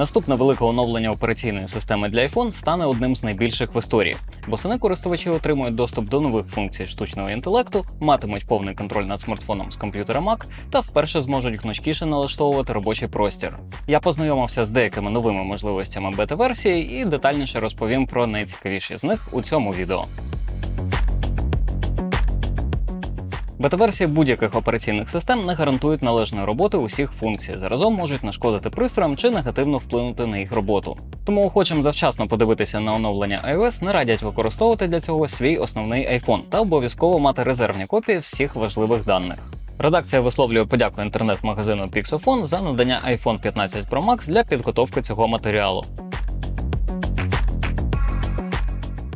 Наступне велике оновлення операційної системи для iPhone стане одним з найбільших в історії, бо сини користувачі отримують доступ до нових функцій штучного інтелекту, матимуть повний контроль над смартфоном з комп'ютера Mac та вперше зможуть гнучкіше налаштовувати робочий простір. Я познайомився з деякими новими можливостями бета-версії і детальніше розповім про найцікавіші з них у цьому відео. Бета-версії будь-яких операційних систем не гарантують належної роботи усіх функцій, заразом можуть нашкодити пристроям чи негативно вплинути на їх роботу. Тому охочим завчасно подивитися на оновлення iOS не радять використовувати для цього свій основний iPhone та обов'язково мати резервні копії всіх важливих даних. Редакція висловлює подяку інтернет-магазину Pixofon за надання iPhone 15 Pro Max для підготовки цього матеріалу.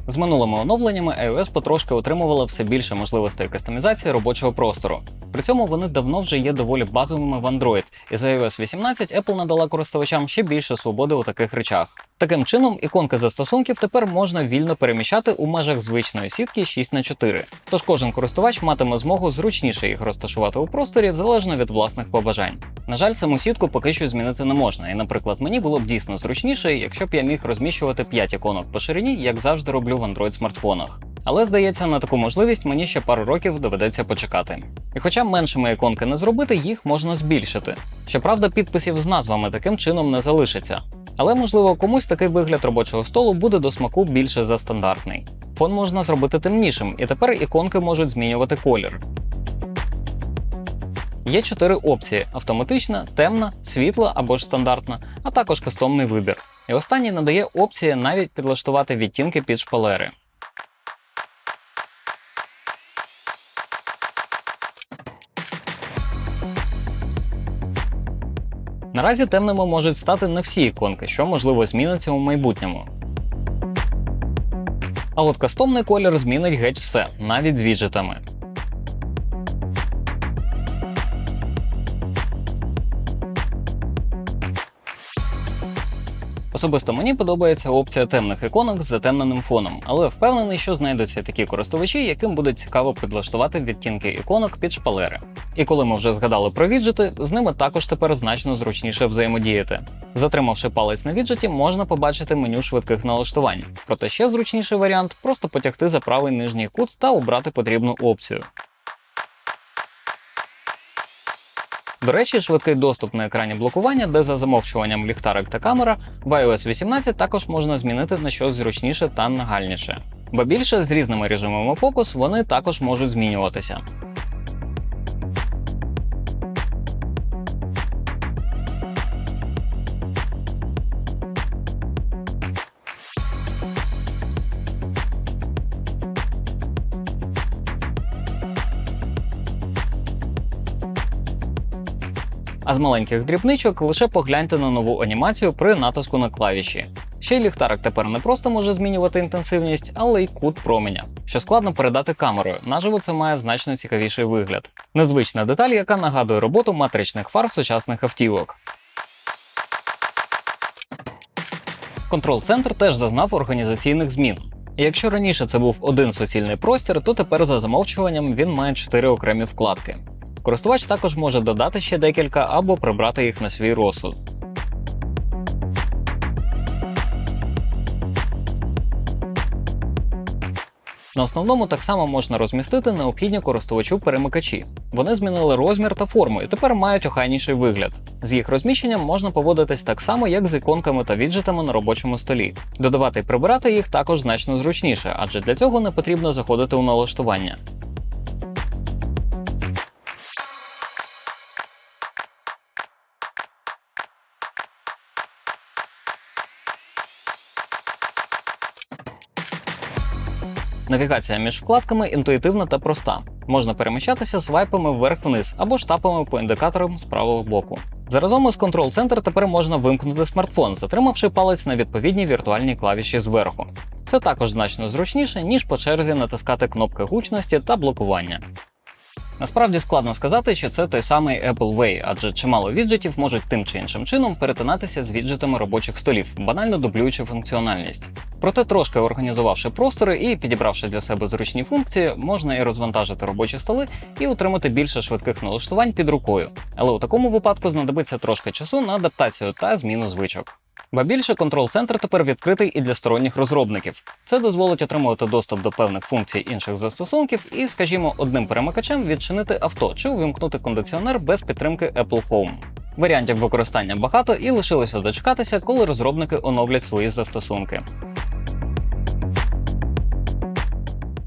З минулими оновленнями iOS потрошки отримувала все більше можливостей кастомізації робочого простору. При цьому вони давно вже є доволі базовими в Android, і за iOS 18 Apple надала користувачам ще більше свободи у таких речах. Таким чином, іконки застосунків тепер можна вільно переміщати у межах звичної сітки 6х4. Тож кожен користувач матиме змогу зручніше їх розташувати у просторі залежно від власних побажань. На жаль, саму сітку поки що змінити не можна, і, наприклад, мені було б дійсно зручніше, якщо б я міг розміщувати 5 іконок по ширині, як завжди роблю в Android смартфонах. Але здається, на таку можливість мені ще пару років доведеться почекати. І хоча меншими іконки не зробити, їх можна збільшити. Щоправда, підписів з назвами таким чином не залишиться. Але можливо комусь такий вигляд робочого столу буде до смаку більше за стандартний. Фон можна зробити темнішим, і тепер іконки можуть змінювати колір. Є чотири опції: автоматична, темна, світла або ж стандартна, а також кастомний вибір. І останній надає опції навіть підлаштувати відтінки під шпалери. Наразі темними можуть стати не всі іконки, що можливо зміниться у майбутньому. А от кастомний колір змінить геть все, навіть з віджитами. Особисто мені подобається опція темних іконок з затемненим фоном, але впевнений, що знайдуться такі користувачі, яким буде цікаво підлаштувати відтінки іконок під шпалери. І коли ми вже згадали про віджити, з ними також тепер значно зручніше взаємодіяти. Затримавши палець на віджиті, можна побачити меню швидких налаштувань. Проте ще зручніший варіант просто потягти за правий нижній кут та обрати потрібну опцію. До речі, швидкий доступ на екрані блокування, де за замовчуванням ліхтарик та камера, в iOS 18 також можна змінити на щось зручніше та нагальніше. Ба більше з різними режимами фокус вони також можуть змінюватися. А з маленьких дрібничок лише погляньте на нову анімацію при натиску на клавіші. Ще й ліхтарик тепер не просто може змінювати інтенсивність, але й кут променя, що складно передати камерою. Наживо це має значно цікавіший вигляд. Незвична деталь, яка нагадує роботу матричних фар сучасних автівок. Контрол-центр теж зазнав організаційних змін. І якщо раніше це був один суцільний простір, то тепер за замовчуванням він має чотири окремі вкладки. Користувач також може додати ще декілька або прибрати їх на свій розсуд. На основному так само можна розмістити необхідні користувачу перемикачі. Вони змінили розмір та форму і тепер мають охайніший вигляд. З їх розміщенням можна поводитись так само, як з іконками та віджитами на робочому столі. Додавати і прибирати їх також значно зручніше, адже для цього не потрібно заходити у налаштування. Навігація між вкладками інтуїтивна та проста. Можна переміщатися свайпами вверх-вниз або штапами по індикаторам з правого боку. Заразом із Control Center тепер можна вимкнути смартфон, затримавши палець на відповідній віртуальній клавіші зверху. Це також значно зручніше, ніж по черзі натискати кнопки гучності та блокування. Насправді складно сказати, що це той самий Apple Way, адже чимало віджитів можуть тим чи іншим чином перетинатися з віджитами робочих столів, банально дублюючи функціональність. Проте, трошки організувавши простори і підібравши для себе зручні функції, можна і розвантажити робочі столи і отримати більше швидких налаштувань під рукою. Але у такому випадку знадобиться трошки часу на адаптацію та зміну звичок. Ба більше контрол-центр тепер відкритий і для сторонніх розробників. Це дозволить отримувати доступ до певних функцій інших застосунків і, скажімо, одним перемикачем відчинити авто чи увімкнути кондиціонер без підтримки Apple Home. Варіантів використання багато і лишилося дочекатися, коли розробники оновлять свої застосунки.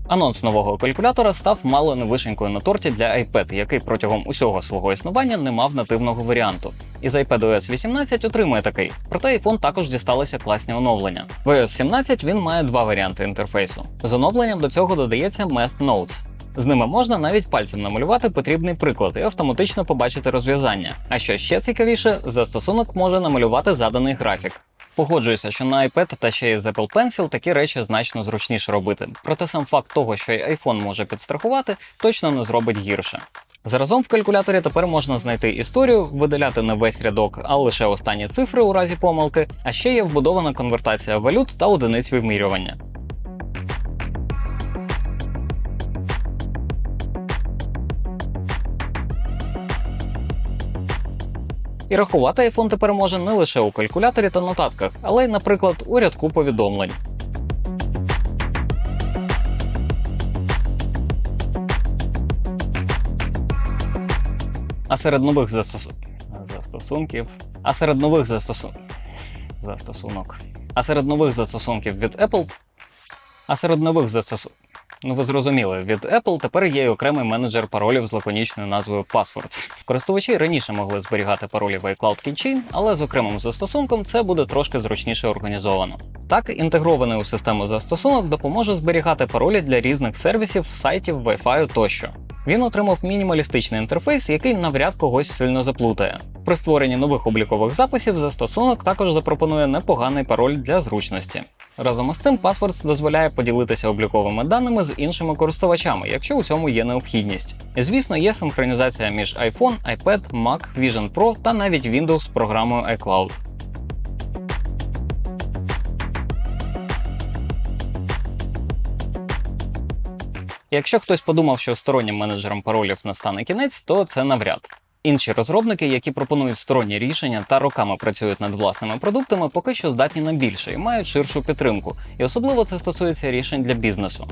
Анонс нового калькулятора став мало не вишенькою на торті для iPad, який протягом усього свого існування не мав нативного варіанту. Із iPadOS 18 отримує такий, проте iPhone також дісталися класні оновлення. В iOS 17 він має два варіанти інтерфейсу. З оновленням до цього додається Math Notes. З ними можна навіть пальцем намалювати потрібний приклад і автоматично побачити розв'язання. А що ще цікавіше, застосунок може намалювати заданий графік. Погоджуюся, що на iPad та ще й з Apple Pencil такі речі значно зручніше робити. Проте сам факт того, що й iPhone може підстрахувати, точно не зробить гірше. Заразом в калькуляторі тепер можна знайти історію, видаляти не весь рядок, а лише останні цифри у разі помилки, а ще є вбудована конвертація валют та одиниць вимірювання. І рахувати iPhone тепер може не лише у калькуляторі та нотатках, але й, наприклад, у рядку повідомлень. А серед нових застосу... застосунків. А серед нових застосу... застосунок. А серед нових застосунків від Apple. А серед нових застосунків. Ну, ви зрозуміли, від Apple тепер є окремий менеджер паролів з лаконічною назвою Passwords. Користувачі раніше могли зберігати паролі в iCloud Keychain, але з окремим застосунком це буде трошки зручніше організовано. Так, інтегрований у систему застосунок допоможе зберігати паролі для різних сервісів, сайтів, Wi-Fi тощо. Він отримав мінімалістичний інтерфейс, який навряд когось сильно заплутає. При створенні нових облікових записів застосунок також запропонує непоганий пароль для зручності. Разом із цим Passwords дозволяє поділитися обліковими даними з іншими користувачами, якщо у цьому є необхідність. Звісно, є синхронізація між iPhone, iPad, Mac, Vision Pro та навіть Windows з програмою iCloud. Якщо хтось подумав, що стороннім менеджером паролів настане кінець, то це навряд. Інші розробники, які пропонують сторонні рішення та роками працюють над власними продуктами, поки що здатні на більше і мають ширшу підтримку. І особливо це стосується рішень для бізнесу.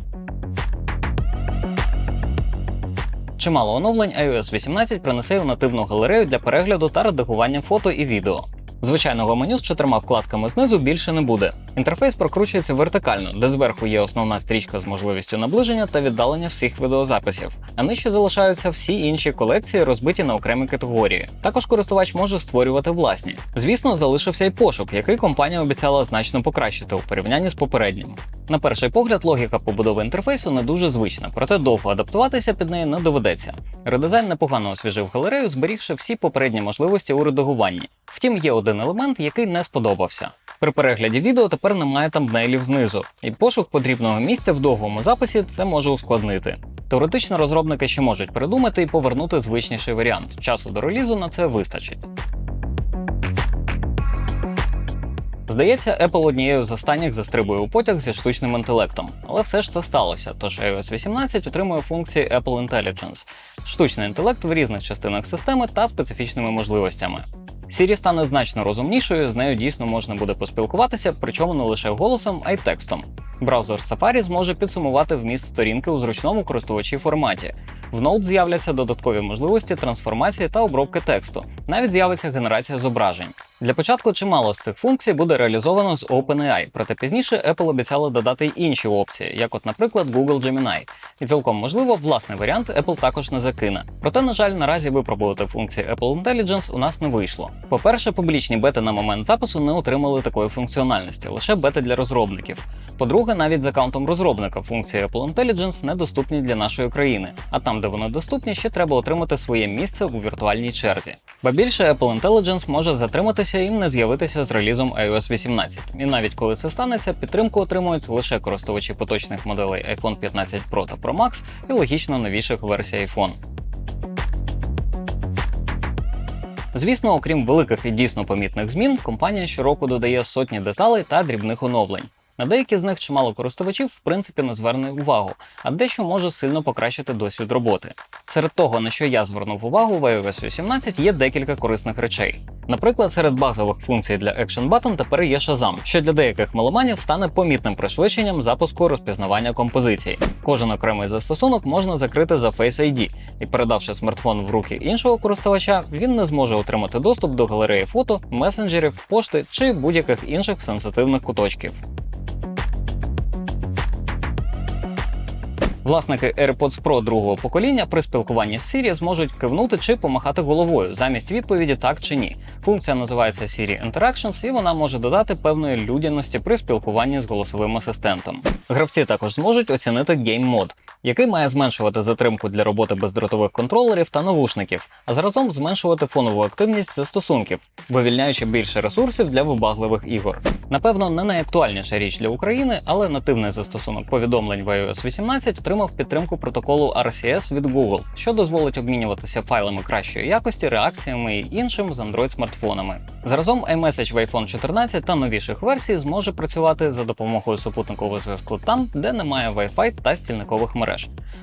Чимало оновлень iOS 18 принесе у нативну галерею для перегляду та редагування фото і відео. Звичайного меню з чотирма вкладками знизу більше не буде. Інтерфейс прокручується вертикально, де зверху є основна стрічка з можливістю наближення та віддалення всіх відеозаписів, а нижче залишаються всі інші колекції, розбиті на окремі категорії. Також користувач може створювати власні. Звісно, залишився й пошук, який компанія обіцяла значно покращити у порівнянні з попереднім. На перший погляд, логіка побудови інтерфейсу не дуже звична, проте довго адаптуватися під неї не доведеться. Редизайн непогано освіжив галерею, зберігши всі попередні можливості у редагуванні. Втім, є один елемент, який не сподобався. При перегляді відео тепер немає тамбнейлів знизу, і пошук потрібного місця в довгому записі це може ускладнити. Теоретично розробники ще можуть придумати і повернути звичніший варіант. Часу до релізу на це вистачить. Здається, Apple однією з останніх застрибує у потяг зі штучним інтелектом, але все ж це сталося. Тож iOS 18 отримує функції Apple Intelligence – штучний інтелект в різних частинах системи та специфічними можливостями. Siri стане значно розумнішою, з нею дійсно можна буде поспілкуватися, причому не лише голосом, а й текстом. Браузер Safari зможе підсумувати вміст сторінки у зручному користувачі форматі. В Note з'являться додаткові можливості трансформації та обробки тексту. Навіть з'явиться генерація зображень. Для початку чимало з цих функцій буде реалізовано з OpenAI, проте пізніше Apple обіцяла додати й інші опції, як, от, наприклад, Google Gemini. І цілком можливо, власний варіант Apple також не закине. Проте, на жаль, наразі випробувати функції Apple Intelligence у нас не вийшло. По-перше, публічні бети на момент запису не отримали такої функціональності, лише бети для розробників. По-друге, навіть з аккаунтом розробника функції Apple Intelligence недоступні для нашої країни, а там, де вони доступні, ще треба отримати своє місце у віртуальній черзі. Ба більше Apple Intelligence може затриматися і не з'явитися з релізом iOS 18. І навіть коли це станеться, підтримку отримують лише користувачі поточних моделей iPhone 15 Pro та Pro Max і логічно новіших версій iPhone. Звісно, окрім великих і дійсно помітних змін, компанія щороку додає сотні деталей та дрібних оновлень. На деякі з них чимало користувачів в принципі не зверне увагу, а дещо може сильно покращити досвід роботи. Серед того, на що я звернув увагу в iOS 18, є декілька корисних речей. Наприклад, серед базових функцій для Action Button тепер є Shazam, що для деяких меломанів стане помітним пришвидшенням запуску розпізнавання композицій. Кожен окремий застосунок можна закрити за Face ID, і передавши смартфон в руки іншого користувача, він не зможе отримати доступ до галереї фото, месенджерів, пошти чи будь-яких інших сенситивних куточків. Власники AirPods Pro другого покоління при спілкуванні з Siri зможуть кивнути чи помахати головою замість відповіді так чи ні. Функція називається Siri Interactions, і вона може додати певної людяності при спілкуванні з голосовим асистентом. Гравці також зможуть оцінити Game Mode, який має зменшувати затримку для роботи бездротових контролерів та навушників, а заразом зменшувати фонову активність застосунків, вивільняючи більше ресурсів для вибагливих ігор. Напевно, не найактуальніша річ для України, але нативний застосунок повідомлень в iOS 18 отримав підтримку протоколу RCS від Google, що дозволить обмінюватися файлами кращої якості, реакціями і іншим з Android смартфонами. Заразом iMessage в iPhone 14 та новіших версій зможе працювати за допомогою супутникового зв'язку там, де немає Wi-Fi та стільникових мереж.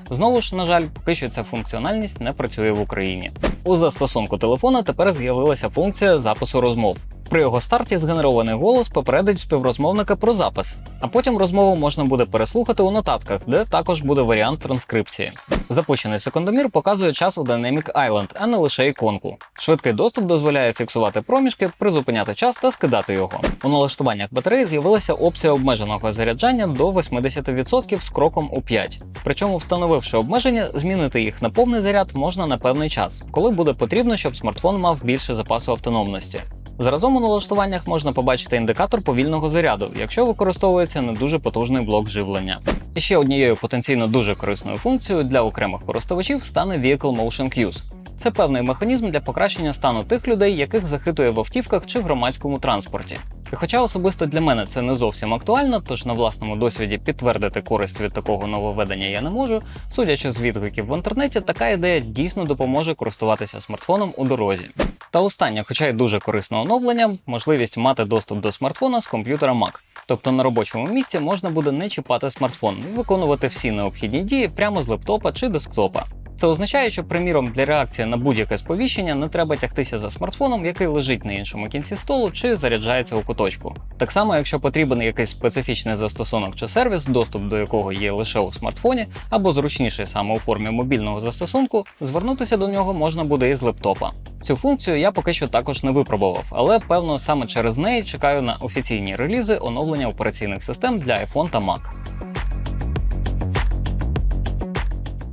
Знову ж, на жаль, поки що ця функціональність не працює в Україні. У застосунку телефона тепер з'явилася функція запису розмов. При його старті згенерований голос попередить співрозмовника про запис, а потім розмову можна буде переслухати у нотатках, де також буде варіант транскрипції. Запущений секундомір показує час у Dynamic Island, а не лише іконку. Швидкий доступ дозволяє фіксувати проміжки, призупиняти час та скидати його. У налаштуваннях батареї з'явилася опція обмеженого заряджання до 80% з кроком у 5. Причому, встановивши обмеження, змінити їх на повний заряд можна на певний час, коли буде потрібно, щоб смартфон мав більше запасу автономності. Заразом у налаштуваннях можна побачити індикатор повільного заряду, якщо використовується не дуже потужний блок живлення. І ще однією потенційно дуже корисною функцією для окремих користувачів стане Vehicle Motion Cues. Це певний механізм для покращення стану тих людей, яких захитує в автівках чи громадському транспорті. І хоча особисто для мене це не зовсім актуально, тож на власному досвіді підтвердити користь від такого нововведення я не можу. Судячи з відгуків в інтернеті, така ідея дійсно допоможе користуватися смартфоном у дорозі. Та останнє, хоча й дуже корисне оновлення, можливість мати доступ до смартфона з комп'ютера Mac. Тобто на робочому місці можна буде не чіпати смартфон і виконувати всі необхідні дії прямо з лептопа чи десктопа. Це означає, що, приміром, для реакції на будь-яке сповіщення не треба тягтися за смартфоном, який лежить на іншому кінці столу чи заряджається у куточку. Так само, якщо потрібен якийсь специфічний застосунок чи сервіс, доступ до якого є лише у смартфоні, або зручніший саме у формі мобільного застосунку, звернутися до нього можна буде із лептопа. Цю функцію я поки що також не випробував, але певно саме через неї чекаю на офіційні релізи оновлення операційних систем для iPhone та Mac.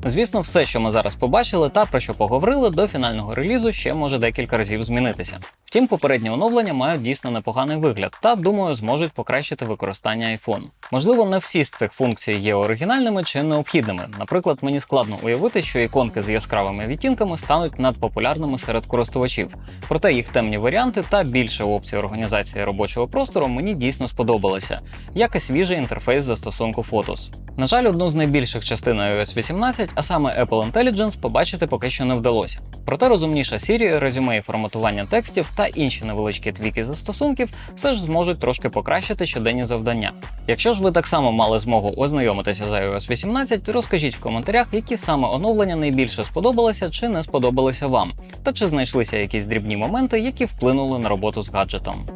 Звісно, все, що ми зараз побачили та про що поговорили, до фінального релізу ще може декілька разів змінитися. Втім, попередні оновлення мають дійсно непоганий вигляд та, думаю, зможуть покращити використання iPhone. Можливо, не всі з цих функцій є оригінальними чи необхідними. Наприклад, мені складно уявити, що іконки з яскравими відтінками стануть надпопулярними серед користувачів. Проте їх темні варіанти та більше опцій організації робочого простору мені дійсно сподобалися, як і свіжий інтерфейс застосунку Photos. На жаль, одну з найбільших частин iOS 18, а саме Apple Intelligence, побачити поки що не вдалося. Проте розумніша Siri, резюме і форматування текстів та інші невеличкі твіки застосунків все ж зможуть трошки покращити щоденні завдання. Якщо ж ви так само мали змогу ознайомитися з iOS 18, розкажіть в коментарях, які саме оновлення найбільше сподобалися чи не сподобалися вам, та чи знайшлися якісь дрібні моменти, які вплинули на роботу з гаджетом.